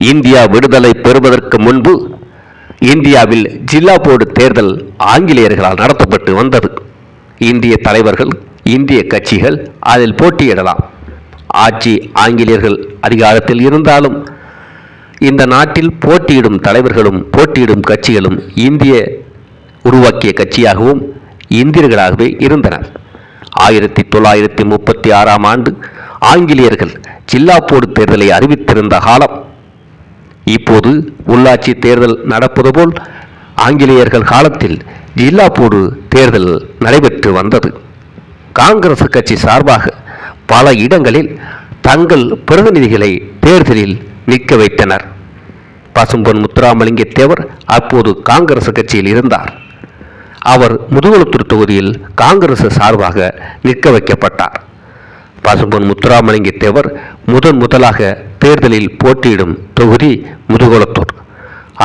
India விடுதலை பெறுவதற்கு முன்பு இந்தியாவில் ஜில்லா போர்டு தேர்தல் ஆங்கிலேயர்களால் நடத்தப்பட்டு வந்தது. இந்திய தலைவர்கள் இந்திய கட்சிகள் அதில் போட்டியிடலாம். ஆட்சி ஆங்கிலேயர்கள் அதிகாரத்தில் இருந்தாலும் இந்த நாட்டில் போட்டியிடும் தலைவர்களும் போட்டியிடும் கட்சிகளும் இந்திய உருவாக்கிய கட்சியாகவும் இந்தியர்களாகவே இருந்தனர். ஆயிரத்தி தொள்ளாயிரத்தி முப்பத்தி ஆறாம் ஆண்டு ஆங்கிலேயர்கள் ஜில்லா போர்டு தேர்தலை அறிவித்திருந்த காலம் இப்போது உள்ளாட்சி தேர்தல் நடப்பது போல் ஆங்கிலேயர்கள் காலத்தில் ஜில்லா போடு தேர்தல் நடைபெற்று வந்தது. காங்கிரஸ் கட்சி சார்பாக பல இடங்களில் தங்கள் பிரதிநிதிகளை தேர்தலில் நிற்க வைத்தனர். பசும்பொன் முத்துராமலிங்க தேவர் அப்போது காங்கிரஸ் கட்சியில் இருந்தார். அவர் முதுகுளத்தூர் தொகுதியில் காங்கிரஸ் சார்பாக நிற்க வைக்கப்பட்டார். பசும்பொன் முத்துராமலிங்க தேவர் முதன் முதலாக தேர்தலில் போட்டியிடும் தொகுதி முதுகுளத்தூர்.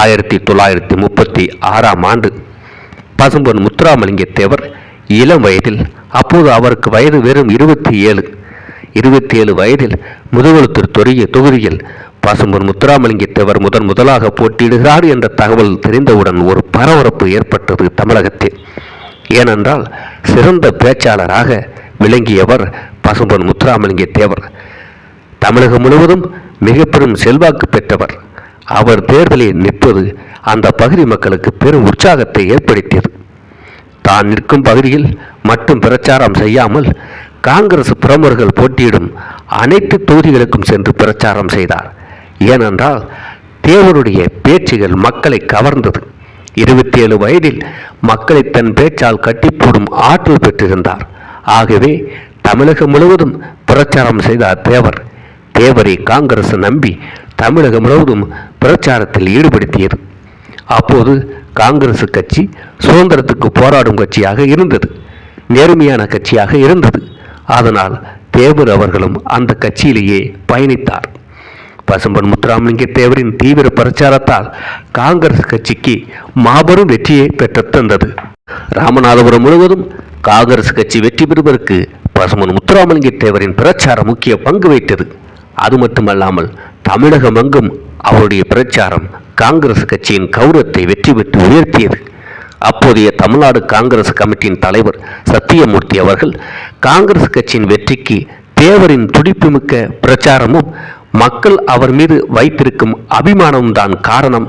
ஆயிரத்தி தொள்ளாயிரத்தி முப்பத்தி ஆறாம் ஆண்டு பசும்பொன் முத்துராமலிங்க தேவர் இளம் வயதில் அப்போது அவருக்கு வயது வெறும் இருபத்தி ஏழு இருபத்தி ஏழு வயதில் முதுகுளத்தூர் தொரிய தொகுதியில் பசும்பொன் முத்துராமலிங்க தேவர் முதன் முதலாக போட்டியிடுகிறார் என்ற தகவல் தெரிந்தவுடன் ஒரு பரபரப்பு ஏற்பட்டது தமிழகத்தில். ஏனென்றால் சிறந்த பேச்சாளராக விளங்கியவர் பசும்பொன் முத்துராமலிங்க தேவர். தமிழகம் முழுவதும் மிக பெரும் செல்வாக்கு பெற்றவர். அவர் தேர்தலில் நிற்பது அந்த பகுதி மக்களுக்கு பெரும் உற்சாகத்தை ஏற்படுத்தியது. தான் நிற்கும் பகுதியில் மட்டும் பிரச்சாரம் செய்யாமல் காங்கிரஸ் பிரமுகர்கள் போட்டியிடும் அனைத்து தொகுதிகளுக்கும் சென்று பிரச்சாரம் செய்தார். ஏனென்றால் தேவருடைய பேச்சுகள் மக்களை கவர்ந்தது. இருபத்தி ஏழு வயதில் மக்களை தன் பேச்சால் கட்டிப்போடும் ஆற்றல் பெற்றிருந்தார். ஆகவே தமிழகம் முழுவதும் பிரச்சாரம் செய்தார் தேவர் தேவரை காங்கிரஸ் நம்பி தமிழகம் முழுவதும் பிரச்சாரத்தில் ஈடுபடுத்தியது. அப்போது காங்கிரஸ் கட்சி சுதந்திரத்துக்கு போராடும் கட்சியாக இருந்தது. நேர்மையான கட்சியாக இருந்தது. அதனால் தேவர் அவர்களும் அந்த கட்சியிலேயே பயணித்தார். பசும்பன் முத்துராமலிங்க தேவரின் தீவிர பிரச்சாரத்தால் காங்கிரஸ் கட்சிக்கு மாபெரும் வெற்றியை பெற்று தந்தது. ராமநாதபுரம் முழுவதும் காங்கிரஸ் கட்சி வெற்றி பெறுவதற்கு பசுமன் முத்துராமலிங்க தேவரின் பிரச்சாரம் முக்கிய பங்கு வைத்தது. அது மட்டுமல்லாமல் தமிழகம் எங்கும் அவருடைய பிரச்சாரம் காங்கிரஸ் கட்சியின் கௌரவத்தை வெற்றி பெற்று உயர்த்தியது. அப்போதைய தமிழ்நாடு காங்கிரஸ் கமிட்டியின் தலைவர் சத்தியமூர்த்தி அவர்கள் காங்கிரஸ் கட்சியின் வெற்றிக்கு தேவரின் துடிப்புமிக்க பிரச்சாரமும் மக்கள் அவர் மீது வைத்திருக்கும் அபிமானமும் தான் காரணம்.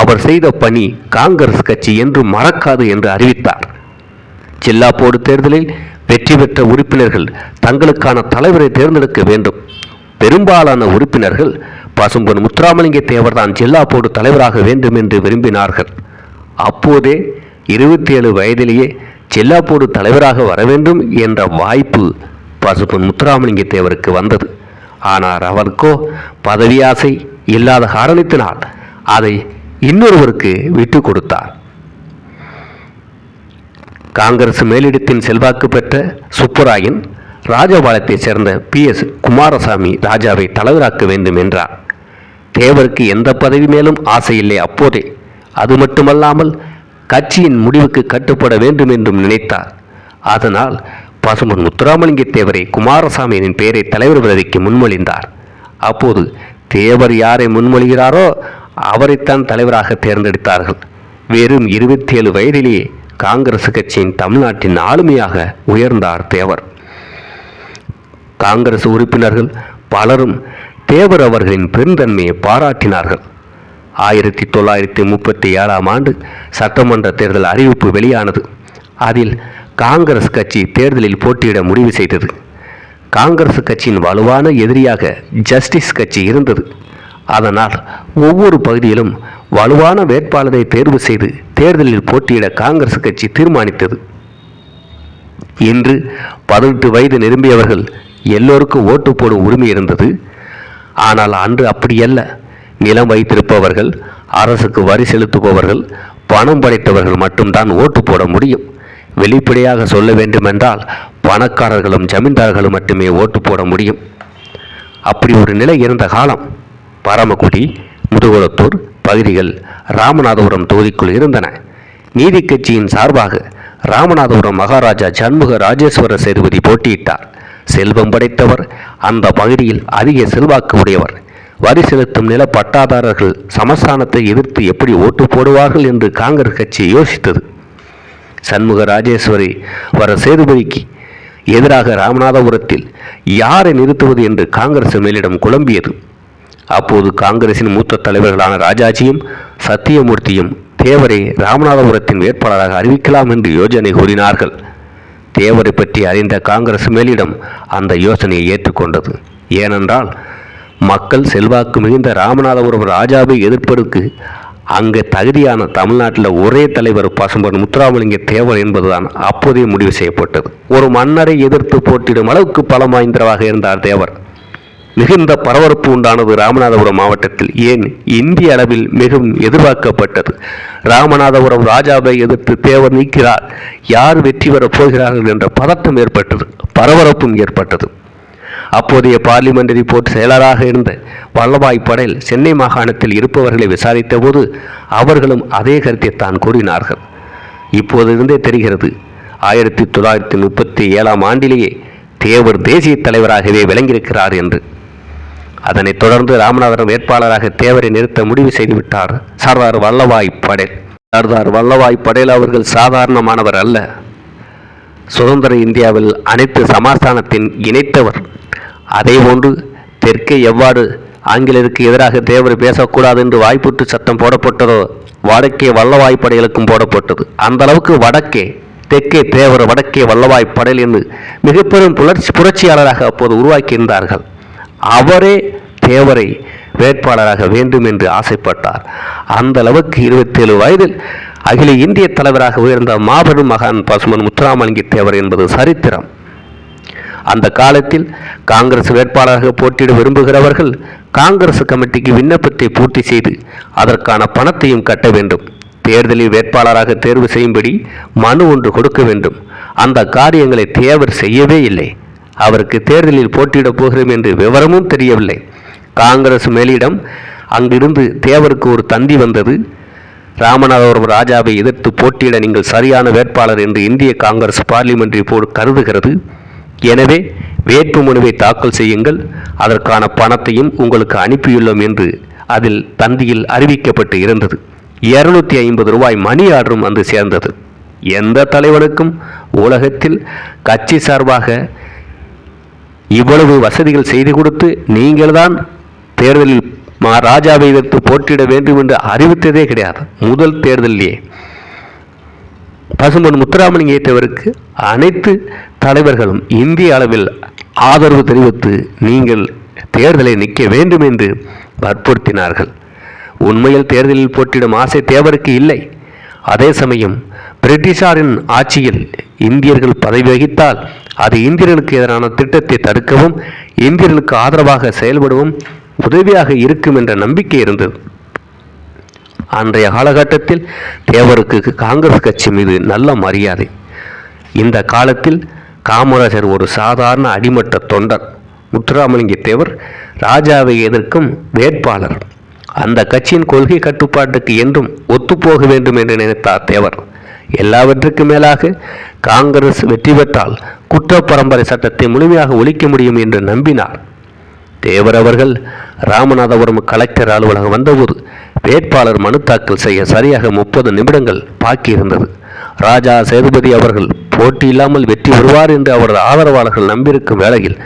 அவர் செய்த பணி காங்கிரஸ் கட்சி என்று மறக்காது என்று அறிவித்தார். ஜில்லா போர்டு தேர்தலில் வெற்றி பெற்ற உறுப்பினர்கள் தங்களுக்கான தலைவரை தேர்ந்தெடுக்க வேண்டும். பெரும்பாலான உறுப்பினர்கள் பசும்பொன் முத்துராமலிங்க தேவர்தான் ஜில்லா போர்டு தலைவராக வேண்டும் என்று விரும்பினார்கள். அப்போதே இருபத்தி ஏழு வயதிலேயே ஜில்லா போர்டு தலைவராக வர வேண்டும் என்ற வாய்ப்பு பசும்பொன் முத்துராமலிங்க தேவருக்கு வந்தது. ஆனால் அவருக்கோ பதவி ஆசை இல்லாத காரணத்தினால் அதை இன்னொருவருக்கு விட்டு கொடுத்தார். காங்கிரஸ் மேலிடத்தின் செல்வாக்கு பெற்ற சுப்புராயன் ராஜபாளையத்தைச் சேர்ந்த பி. எஸ். குமாரசாமி ராஜாவை தலைவராக்க வேண்டும் என்றார். தேவருக்கு எந்த பதவி மேலும் ஆசையில்லை அப்போதே. அது மட்டுமல்லாமல் கட்சியின் முடிவுக்கு கட்டுப்பட வேண்டும் என்றும் நினைத்தார். அதனால் பசுமன் முத்துராமலிங்க தேவரை குமாரசாமியின் பெயரை தலைவர் பதவிக்கு முன்மொழிந்தார். அப்போது தேவர் யாரை முன்மொழிகிறாரோ அவரைத்தான் தலைவராக தேர்ந்தெடுத்தார்கள். வெறும் இருபத்தி ஏழு வயதிலேயே காங்கிரஸ் கட்சியின் தமிழ்நாட்டின் ஆளுமையாக உயர்ந்தார் தேவர். காங்கிரஸ் உறுப்பினர்கள் பலரும் தேவர் அவர்களின் பெருந்தன்மையை பாராட்டினார்கள். ஆயிரத்தி தொள்ளாயிரத்தி முப்பத்தி ஏழாம் ஆண்டு சட்டமன்ற தேர்தல் அறிவிப்பு வெளியானது. அதில் காங்கிரஸ் கட்சி தேர்தலில் போட்டியிட முடிவு செய்தது. காங்கிரஸ் கட்சியின் வலுவான எதிரியாக ஜஸ்டிஸ் கட்சி இருந்தது. அதனால் ஒவ்வொரு பகுதியிலும் வலுவான வேட்பாளரை தேர்வு செய்து தேர்தலில் போட்டியிட காங்கிரஸ் கட்சி தீர்மானித்தது. இன்று பதினெட்டு வயது நிரம்பியவர்கள் எல்லோருக்கும் ஓட்டு போடும் உரிமை இருந்தது. ஆனால் அன்று அப்படியல்ல. நிலம் வைத்திருப்பவர்கள் அரசுக்கு வரி செலுத்துபவர்கள் பணம் படைத்தவர்கள் மட்டும்தான் ஓட்டு போட முடியும். வெளிப்படையாக சொல்ல வேண்டுமென்றால் பணக்காரர்களும் ஜமீன்தார்களும் மட்டுமே ஓட்டு போட முடியும். அப்படி ஒரு நிலை இருந்த காலம். பரமக்குடி முதுகுளத்தூர் பகுதிகள் ராமநாதபுரம் தொகுதிக்குள் இருந்தன. நீதி கட்சியின் சார்பாக ராமநாதபுரம் மகாராஜா சண்முக ராஜேஸ்வர சேதுபதி போட்டியிட்டார். செல்வம் படைத்தவர் அந்த பகுதியில் அதிக செல்வாக்கு உடையவர். வரி செலுத்தும் நில பட்டாதாரர்கள் சமஸ்தானத்தை எதிர்த்து எப்படி ஓட்டு போடுவார்கள் என்று காங்கிரஸ் கட்சி யோசித்தது. சண்முக ராஜேஸ்வரி வர சேதுபதிக்கு எதிராக ராமநாதபுரத்தில் யாரை நிறுத்துவது என்று காங்கிரஸ் மேலிடம் குழம்பியது. அப்போது காங்கிரசின் மூத்த தலைவர்களான ராஜாஜியும் சத்தியமூர்த்தியும் தேவரை ராமநாதபுரத்தின் வேட்பாளராக அறிவிக்கலாம் என்று யோசனை கூறினார்கள். தேவரை பற்றி அறிந்த காங்கிரஸ் மேலிடம் அந்த யோசனையை ஏற்றுக்கொண்டது. ஏனென்றால் மக்கள் செல்வாக்கு மிகுந்த ராமநாதபுரம் ராஜாவை எதிர்ப்பதற்கு அங்கே தகுதியான தமிழ்நாட்டில் ஒரே தலைவர் பசும்பன் முத்துராமலிங்க தேவர் என்பதுதான் அப்போதே முடிவு செய்யப்பட்டது. ஒரு மன்னரை எதிர்த்து போட்டிடும் அளவுக்கு பலம் வாய்ந்தவராக இருந்தார் தேவர். மிகுந்த பரபரப்பு உண்டானது ராமநாதபுரம் மாவட்டத்தில். ஏன்? இந்திய அளவில் மிகவும் எதிர்பார்க்கப்பட்டது. ராமநாதபுரம் ராஜாவை எதிர்த்து தேவர் நீக்கிறார். யார் வெற்றி பெறப் போகிறார்கள் என்ற பதட்டம் ஏற்பட்டது. பரபரப்பும் ஏற்பட்டது. அப்போதைய பார்லிமெண்ட் ரிப்போர்ட் செயலராக இருந்த வல்லபாய் படேல் சென்னை மாகாணத்தில் இருப்பவர்களை விசாரித்தபோது அவர்களும் அதே கருத்தை தான் கூறினார்கள். இப்போதிருந்தே தெரிகிறது ஆயிரத்தி தொள்ளாயிரத்தி முப்பத்தி ஏழாம் ஆண்டிலேயே தேவர் தேசிய தலைவராகவே விளங்கியிருக்கிறார் என்று. அதனைத் தொடர்ந்து ராமநாதபுரம் வேட்பாளராக தேவரை நிறுத்த முடிவு செய்துவிட்டார் சர்தார் வல்லபாய் படேல். சர்தார் வல்லபாய் படேல் அவர்கள் சாதாரணமானவர் அல்ல. சுதந்திர இந்தியாவில் அனைத்து சமாஸ்தானத்தின் இணைத்தவர். அதேபோன்று தெற்கே எவ்வாறு ஆங்கிலேயருக்கு எதிராக தேவர் பேசக்கூடாது என்று வாய்ப்புட்டு சட்டம் போடப்பட்டதோ வடக்கே வல்லவாய் படைகளுக்கும் போடப்பட்டது. அந்த அளவுக்கு வடக்கே தெற்கே தேவர் வடக்கே வல்லவாய் படையல் என்று மிக பெரும் புலர்ச்சி புரட்சியாளராக அப்போது உருவாக்கியிருந்தார்கள். அவரே தேவரை வேட்பாளராக வேண்டும் என்று ஆசைப்பட்டார். அந்த அளவுக்கு இருபத்தேழு வயதில் அகில இந்திய தலைவராக உயர்ந்த மாபெரும் மகான் பசுமன் முத்துராமலிங்க தேவர் என்பது சரித்திரம். அந்த காலத்தில் காங்கிரஸ் வேட்பாளராக போட்டியிட விரும்புகிறவர்கள் காங்கிரஸ் கமிட்டிக்கு விண்ணப்பத்தை பூர்த்தி செய்து அதற்கான பணத்தையும் கட்ட வேண்டும். தேர்தலில் வேட்பாளராக தேர்வு செய்யும்படி மனு ஒன்று கொடுக்க வேண்டும். அந்த காரியங்களை தேவர் செய்யவே இல்லை. அவருக்கு தேர்தலில் போட்டியிடப் போகிறோம் என்று விவரமும் தெரியவில்லை. காங்கிரஸ் மேலிடம் அங்கிருந்து தேவருக்கு ஒரு தந்தி வந்தது. ராமநாதபுரம் ராஜாவை எதிர்த்து போட்டியிட நீங்கள் சரியான வேட்பாளர் என்று இந்திய காங்கிரஸ் பார்லிமெண்ட்ரி போர்டு கருதுகிறது. எனவே வேட்பு மனுவை தாக்கல் செய்யுங்கள். அதற்கான பணத்தையும் உங்களுக்கு அனுப்பியுள்ளோம் என்று அதில் தந்தியில் அறிவிக்கப்பட்டு இருந்தது. இருநூத்தி ஐம்பது ரூபாய் மணி ஆர்டரும் வந்து சேர்ந்தது. எந்த தலைவனுக்கும் உலகத்தில் கட்சி சார்பாக இவ்வளவு வசதிகள் செய்து கொடுத்து நீங்கள்தான் தேர்தலில் மா ராஜாவை எதிர்த்து போட்டியிட வேண்டும் என்று அறிவித்ததே கிடையாது. முதல் தேர்தலிலேயே பசும்பொன் முத்துராமலிங்கத்தவருக்கு அனைத்து தலைவர்களும் இந்திய அளவில் ஆதரவு தெரிவித்து நீங்கள் தேர்தலை நிற்க வேண்டும் என்று வற்புறுத்தினார்கள். உண்மையில் தேர்தலில் போட்டியிடும் ஆசை தேவருக்கு இல்லை. அதே சமயம் பிரிட்டிஷாரின் ஆட்சியில் இந்தியர்கள் பதவி வகித்தால் அது இந்தியர்களுக்கு எதிரான திட்டத்தை தடுக்கவும் இந்தியர்களுக்கு ஆதரவாக செயல்படவும் உதவியாக இருக்கும் என்ற நம்பிக்கை இருந்தது. அன்றைய காலகட்டத்தில் தேவருக்கு காங்கிரஸ் கட்சி மீது நல்ல மரியாதை. இந்த காலத்தில் காமராஜர் ஒரு சாதாரண அடிமட்ட தொண்டர். முத்துராமலிங்க தேவர் ராஜாவை எதிர்க்கும் வேட்பாளர். அந்த கட்சியின் கொள்கை கட்டுப்பாட்டுக்கு என்றும் ஒத்துப்போக வேண்டும் என்று நினைத்தார் தேவர். எல்லாவற்றுக்கும் மேலாக காங்கிரஸ் வெற்றி பெற்றால் குற்ற பரம்பரை சட்டத்தை முழுமையாக ஒழிக்க முடியும் என்று நம்பினார். தேவர் அவர்கள் ராமநாதபுரம் கலெக்டர் அலுவலகம் வந்தபோது வேட்பாளர் மனு தாக்கல் செய்ய சரியாக முப்பது நிமிடங்கள் பாக்கியிருந்தது. ராஜா சேதுபதி அவர்கள் போட்டி இல்லாமல் வெற்றி வருவார் என்று அவரது ஆதரவாளர்கள் நம்பியிருக்கும் வேளையில்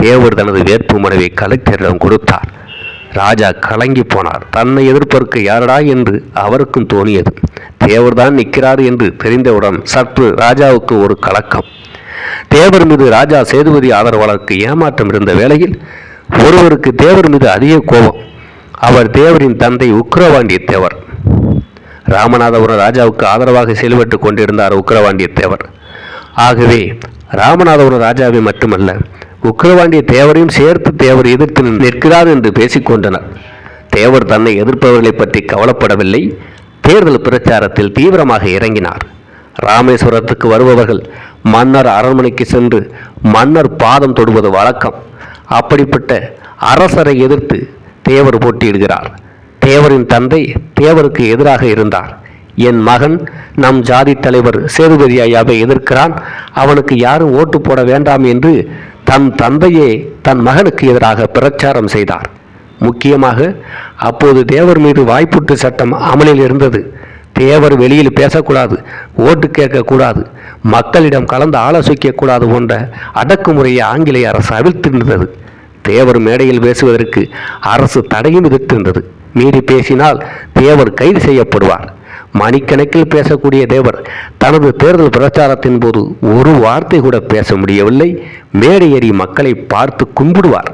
தேவர் தனது வேட்பு மனுவை கலெக்டரிடம் கொடுத்தார். ராஜா கலங்கி போனார். தன்னை எதிர்ப்பதற்கு யாரடா என்று அவருக்கும் தோணியது. தேவர்தான் நிற்கிறார் என்று தெரிந்தவுடன் சற்று ராஜாவுக்கு ஒரு கலக்கம். தேவர் மீது ராஜா சேதுபதி ஆதரவாளருக்கு ஏமாற்றம் இருந்த வேளையில் ஒருவருக்கு தேவர் மீது அதிக கோபம். அவர் தேவரின் தந்தை உக்ரவாண்டிய தேவர். ராமநாதபுரம் ராஜாவுக்கு ஆதரவாக செயல்பட்டு கொண்டிருந்தார் உக்ரவாண்டிய தேவர். ஆகவே ராமநாதபுரம் ராஜாவை மட்டுமல்ல உக்கிரவாண்டிய தேவரையும் சேர்த்து தேவர் எதிர்த்து நிற்கிறார் என்று பேசிக்கொண்டனர். தேவர் தன்னை எதிர்ப்பவர்களை பற்றி கவலைப்படவில்லை. தேர்தல் பிரச்சாரத்தில் தீவிரமாக இறங்கினார். ராமேஸ்வரத்துக்கு வருபவர்கள் மன்னர் அரண்மனைக்கு சென்று மன்னர் பாதம் தொடுவது வழக்கம். அப்படிப்பட்ட அரசரை எதிர்த்து தேவர் போட்டியிடுகிறார். தேவரின் தந்தை தேவருக்கு எதிராக இருந்தார். என் மகன் நம் ஜாதி தலைவர் சேதுபதி ஐயாவை எதிர்க்கிறான். அவனுக்கு யாரும் ஓட்டு போட வேண்டாம் என்று தன் தந்தையே தன் மகனுக்கு எதிராக பிரச்சாரம் செய்தார். முக்கியமாக அப்போது தேவர் மீது வாய்ப்புட்டு சட்டம் அமலில் இருந்தது. தேவர் வெளியில் பேசக்கூடாது ஓட்டு கேட்கக்கூடாது மக்களிடம் கலந்து ஆலோசிக்கக்கூடாது போன்ற அடக்குமுறையை ஆங்கிலேய அரசு அவிழ்த்திருந்தது தேவர் மேடையில் பேசுவதற்கு அரசு தடையும் விதித்திருந்தது. மீறி பேசினால் தேவர் கைது செய்யப்படுவார். மணிக்கணக்கில் பேசக்கூடிய தேவர் தனது தேர்தல் பிரச்சாரத்தின் போது ஒரு வார்த்தை கூட பேச முடியவில்லை. மேடையேறி மக்களை பார்த்து கும்பிடுவார்.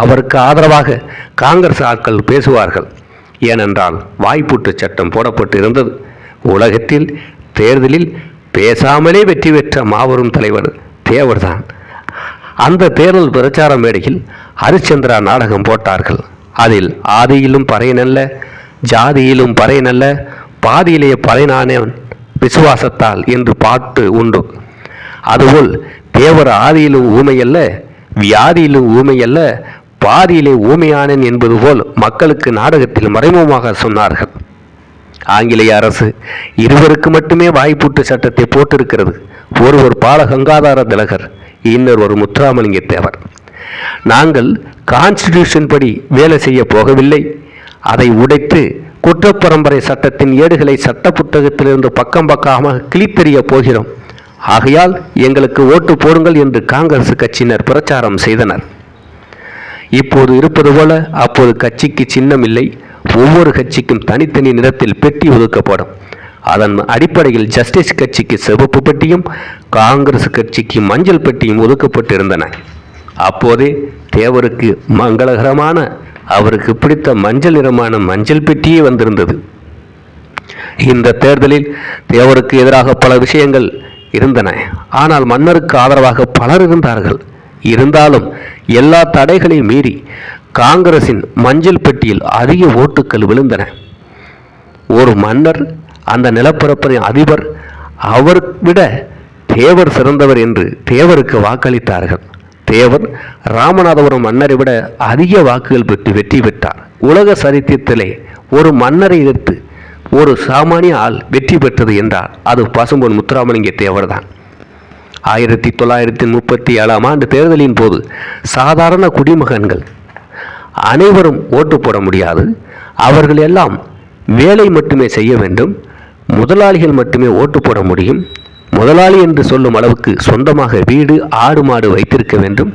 அவருக்கு ஆதரவாக காங்கிரஸ் ஆட்கள் பேசுவார்கள். ஏனென்றால் வாய்ப்பூட்டு சட்டம் போடப்பட்டு இருந்தது உலகத்தில் தேர்தலில் பேசாமலே வெற்றி பெற்ற மாபெரும் தலைவர் தேவர்தான். அந்த தேர்தல் பிரச்சார மேடையில் ஹரிச்சந்திரா நாடகம் போட்டார்கள். அதில் ஆதியிலும் பறையனல்ல ஜாதியிலும் பறையனல்ல பாதியிலே பறையனானவன் விசுவாசத்தால் என்று பாட்டு உண்டு. அதுபோல் தேவர் ஆதியிலும் ஊமையல்ல வியாதியிலும் ஊமையல்ல பாதியிலே ஊமையானன் என்பது போல் மக்களுக்கு நாடகத்தில் மறைமுகமாக சொன்னார்கள். ஆங்கிலேய அரசு இருவருக்கு மட்டுமே வாய்ப்பூட்டு சட்டத்தை போட்டிருக்கிறது. ஒருவர் பால கங்காதார திலகர் இன்னொரு ஒரு முத்துராமலிங்க தேவர். நாங்கள் கான்ஸ்டிடியூஷன் படி வேலை செய்ய போகவில்லை. அதை உடைத்து குற்றப்பரம்பரை சட்டத்தின் ஏடுகளை சட்ட புத்தகத்திலிருந்து பக்கம் பக்கமாக கிழித்தெறிய போகிறோம். ஆகையால் எங்களுக்கு ஓட்டு போடுங்கள் என்று காங்கிரஸ் கட்சியினர் பிரச்சாரம் செய்தனர். இப்போது இருப்பது போல அப்போது கட்சிக்கு சின்னம் இல்லை. ஒவ்வொரு கட்சிக்கும் தனித்தனி நிறத்தில் பெட்டி ஒதுக்கப்படும். அதன் அடிப்படையில் ஜஸ்டிஸ் கட்சிக்கு சிவப்பு பெட்டியும் காங்கிரஸ் கட்சிக்கு மஞ்சள் பெட்டியும் ஒதுக்கப்பட்டிருந்தன. அப்போதே தேவருக்கு மங்களகரமான அவருக்கு பிடித்த மஞ்சள் நிறமான மஞ்சள் பெட்டியே வந்திருந்தது. இந்த தேர்தலில் தேவருக்கு எதிராக பல விஷயங்கள் இருந்தன. ஆனால் மன்னருக்கு ஆதரவாக பலர் இருந்தார்கள். இருந்தாலும் எல்லா தடைகளையும் மீறி காங்கிரசின் மஞ்சள் பெட்டியில் அதிக ஓட்டுக்கள் விழுந்தன. ஒரு மன்னர் அந்த நிலப்பரப்பின் அதிபர் அவர் விட தேவர் சிறந்தவர் என்று தேவருக்கு வாக்களித்தார்கள். தேவர் ராமநாதபுரம் மன்னரை விட அதிக வாக்குகள் பெற்று வெற்றி பெற்றார். உலக சரித்திரத்திலே ஒரு மன்னரை எதிர்த்து ஒரு சாமானிய ஆள் வெற்றி பெற்றது என்றால் அது பசும்பொன் முத்துராமலிங்க தேவர்தான். ஆயிரத்தி தொள்ளாயிரத்தி முப்பத்தி ஏழாம் ஆண்டு தேர்தலின் போது சாதாரண குடிமகன்கள் அனைவரும் ஓட்டு போட முடியாது. அவர்கள் எல்லாம் வேலை மட்டுமே செய்ய வேண்டும் முதலாளிகள் மட்டுமே ஓட்டு போட முடியும். முதலாளி என்று சொல்லும் அளவுக்கு சொந்தமாக வீடு ஆடு மாடு வைத்திருக்க வேண்டும்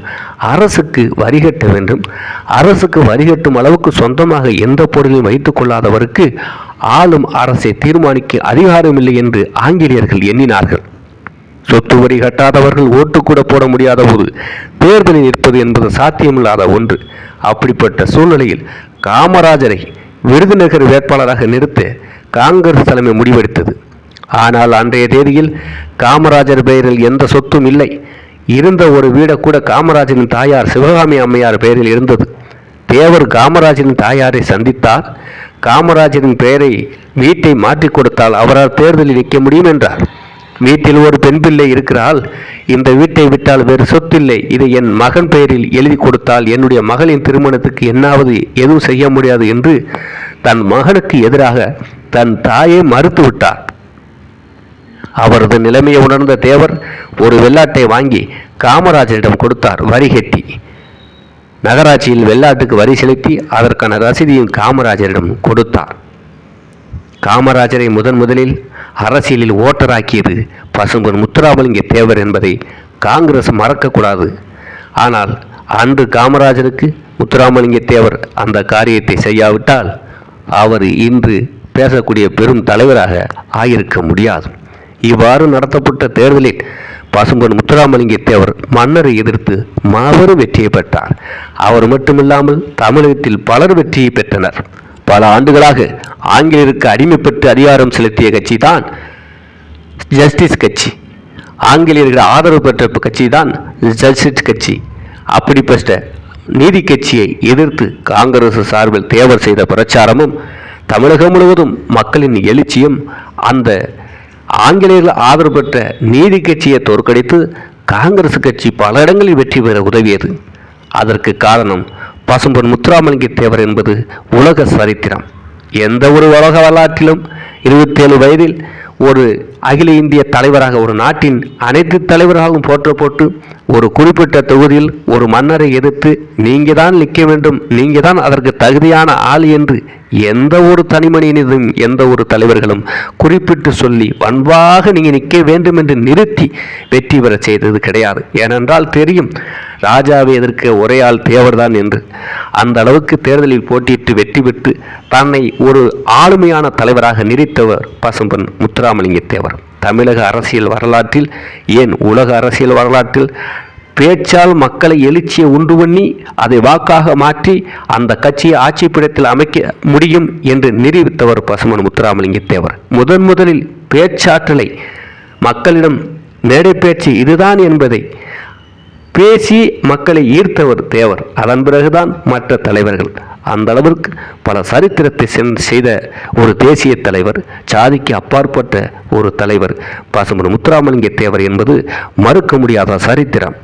அரசுக்கு வரி கட்ட வேண்டும். அரசுக்கு வரி கட்டும் அளவுக்கு சொந்தமாக எந்த பொருளையும் வைத்துக் கொள்ளாதவருக்கு ஆளும் அரசை தீர்மானிக்க அதிகாரமில்லை என்று ஆங்கிலேயர்கள் எண்ணினார்கள். சொத்து வரி கட்டாதவர்கள் ஓட்டு கூட போட முடியாத போது தேர்தலில் நிற்பது என்பது சாத்தியமில்லாத ஒன்று. அப்படிப்பட்ட சூழ்நிலையில் காமராஜரை விருதுநகர் வேட்பாளராக நிறுத்த காங்கிரஸ் தலைமை முடிவெடுத்தது. ஆனால் அன்றைய தேதியில் காமராஜர் பெயரில் எந்த சொத்தும் இல்லை. இருந்த ஒரு வீடை கூட காமராஜரின் தாயார் சிவகாமி அம்மையார் பெயரில் இருந்தது. தேவர் காமராஜரின் தாயாரை சந்தித்தார். காமராஜரின் பெயரை வீட்டை மாற்றிக் கொடுத்தால் அவரால் தேர்தலில் நிற்க முடியும் என்றார். வீட்டில் ஒரு பெண் பிள்ளை இருக்கிறாள். இந்த வீட்டை விட்டால் வேறு சொத்தில்லை. இதை என் மகன் பெயரில் எழுதி கொடுத்தால் என்னுடைய மகளின் திருமணத்துக்கு என்னாவது எதுவும் செய்ய முடியாது என்று தன் மகனுக்கு எதிராக தன் தாயை மறுத்து விட்டார். அவரது நிலைமையை உணர்ந்த தேவர் ஒரு வெள்ளாட்டை வாங்கி காமராஜரிடம் கொடுத்தார் வரி கட்டி. நகராட்சியில் வெள்ளாட்டுக்கு வரி செலுத்தி அதற்கான ரசீதியும் காமராஜரிடம் கொடுத்தார். காமராஜரை முதன் முதலில் அரசியலில் ஓட்டராக்கியது பசும்பொன் முத்துராமலிங்க தேவர் என்பதை காங்கிரஸ் மறக்கக்கூடாது. ஆனால் அன்று காமராஜருக்கு முத்துராமலிங்க தேவர் அந்த காரியத்தை செய்யாவிட்டால் அவர் இன்று பேசக்கூடிய பெரும் தலைவராக ஆகியிருக்க முடியாது. இவ்வாறு நடத்தப்பட்ட தேர்தலில் பசும்பொன் முத்துராமலிங்க தேவர் மன்னரை எதிர்த்து மாபெரும் வெற்றியை பெற்றார். அவர் மட்டுமில்லாமல் தமிழகத்தில் பலர் வெற்றியை பெற்றனர். பல ஆண்டுகளாக ஆங்கிலேயருக்கு அடிமைப்பட்டு அதிகாரம் செலுத்திய கட்சி தான் ஜஸ்டிஸ் கட்சி. ஆங்கிலேயர்கள் ஆதரவு பெற்ற கட்சி தான் ஜஸ்டிஸ் கட்சி. அப்படிப்பட்ட நீதி கட்சியை எதிர்த்து காங்கிரஸ் சார்பில் தேவர் செய்த பிரச்சாரமும் தமிழகம் முழுவதும் மக்களின் எழுச்சியும் அந்த ஆங்கிலேயர்கள் ஆதரவு பெற்ற நீதி கட்சியை தோற்கடித்து காங்கிரஸ் கட்சி பல இடங்களில் வெற்றி பெற உதவியது. அதற்கு காரணம் பசும்பொன் முத்துராமலிங்க தேவர் என்பது உலக சரித்திரம். எந்த ஒரு உலக வரலாற்றிலும் இருபத்தேழு வயதில் ஒரு அகில இந்திய தலைவராக ஒரு நாட்டின் அனைத்து தலைவராகவும் போற்றப்பட்டு ஒரு குறிப்பிட்ட தொகுதியில் ஒரு மன்னரை எதிர்த்து நீங்கள் தான் நிற்க வேண்டும் நீங்கள் தான் அதற்கு தகுதியான ஆள் என்று எந்த ஒரு தனிமனிதனும் எந்த ஒரு தலைவர்களும் குறிப்பிட்டு சொல்லி வன்பாக நீங்கள் நிற்க வேண்டும் என்று நிறுத்தி வெற்றி பெறச் செய்தது கிடையாது. ஏனென்றால் தெரியும் ராஜாவை எதிர்க்க ஒரே ஆள் தேவர்தான் என்று. அந்த அளவுக்கு தேர்தலில் போட்டியிட்டு வெற்றி பெற்று தன்னை ஒரு ஆளுமையான தலைவராக நிறுத்தவர் பசும்பன் முத்துராமலிங்க தேவர். தமிழக அரசியல் வரலாற்றில் ஏன் உலக அரசியல் வரலாற்றில் பேச்சால் மக்களை எழுச்சியை உண்டு பண்ணி அதை வாக்காக மாற்றி அந்த கட்சியை ஆட்சி பிடத்தில் அமைக்க முடியும் என்று நிரூபித்தவர் பசுமன் முத்துராமலிங்க தேவர். முதன் முதலில் பேச்சாற்றலை மக்களிடம் மேடை பேச்சு இதுதான் என்பதை பேசி மக்களை ஈர்த்தவர் தேவர். அதன் பிறகுதான் மற்ற தலைவர்கள். அந்த அளவிற்கு பல சரித்திரத்தை சென்று செய்த ஒரு தேசிய தலைவர் சாதிக்கு அப்பாற்பட்ட ஒரு தலைவர் பசுமன் முத்துராமலிங்க தேவர் என்பது மறுக்க முடியாத சரித்திரம்.